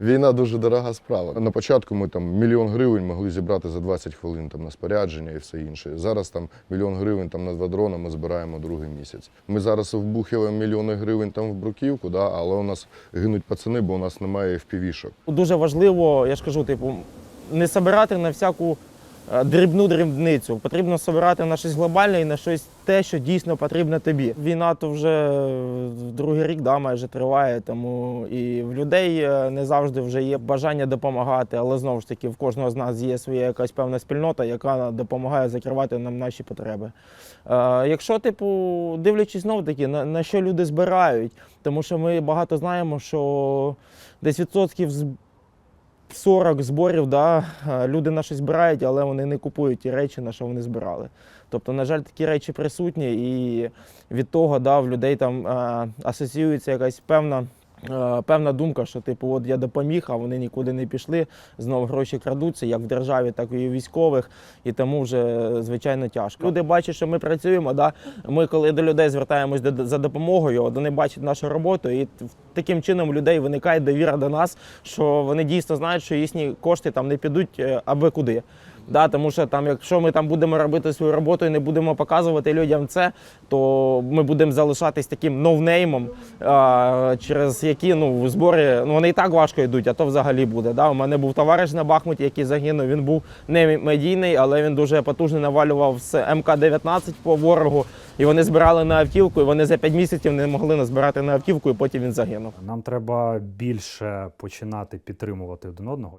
Війна дуже дорога справа. На початку ми там мільйон гривень могли зібрати за 20 хвилин там на спорядження і все інше. Зараз там мільйон гривень там на два дрона ми збираємо другий місяць. Ми зараз вбухуємо мільйони гривень там в бруківку, да, але у нас гинуть пацани, бо у нас немає впівішок. Дуже важливо, я ж кажу, типу, не збирати на всяку дрібну дрібницю. Потрібно збирати на щось глобальне і на щось те, що дійсно потрібно тобі. Війна то вже е, другий рік да, майже триває, тому і в людей е, не завжди вже є бажання допомагати, але знову ж таки в кожного з нас є своя якась певна спільнота, яка допомагає закривати нам наші потреби. Е, якщо, типу, дивлячись знову таки, на, на що люди збирають, тому що ми багато знаємо, що десь відсотків 40 зборів, да, е, люди на щось збирають, але вони не купують ті речі, на що вони збирали. Тобто, на жаль, такі речі присутні, і від того да, в людей там е, асоціюється якась певна. Е, Певна думка, що типу, от я допоміг, а вони нікуди не пішли. Знову гроші крадуться, як в державі, так і у військових, і тому вже звичайно тяжко. Люди бачать, що ми працюємо. Да? Ми, коли до людей звертаємось за допомогою, вони бачать нашу роботу, і таким чином у людей виникає довіра до нас, що вони дійсно знають, що їхні кошти там не підуть е, аби куди. Да, тому що там, якщо ми там будемо робити свою роботу і не будемо показувати людям це, то ми будемо залишатись таким новнеймом, через які ну збори ну вони і так важко йдуть, а то взагалі буде. Да? У мене був товариш на Бахмуті, який загинув. Він був не медійний, але він дуже потужно навалював з МК-19 по ворогу. І вони збирали на автівку, і вони за 5 місяців не могли назбирати на автівку, і потім він загинув. Нам треба більше починати підтримувати один одного.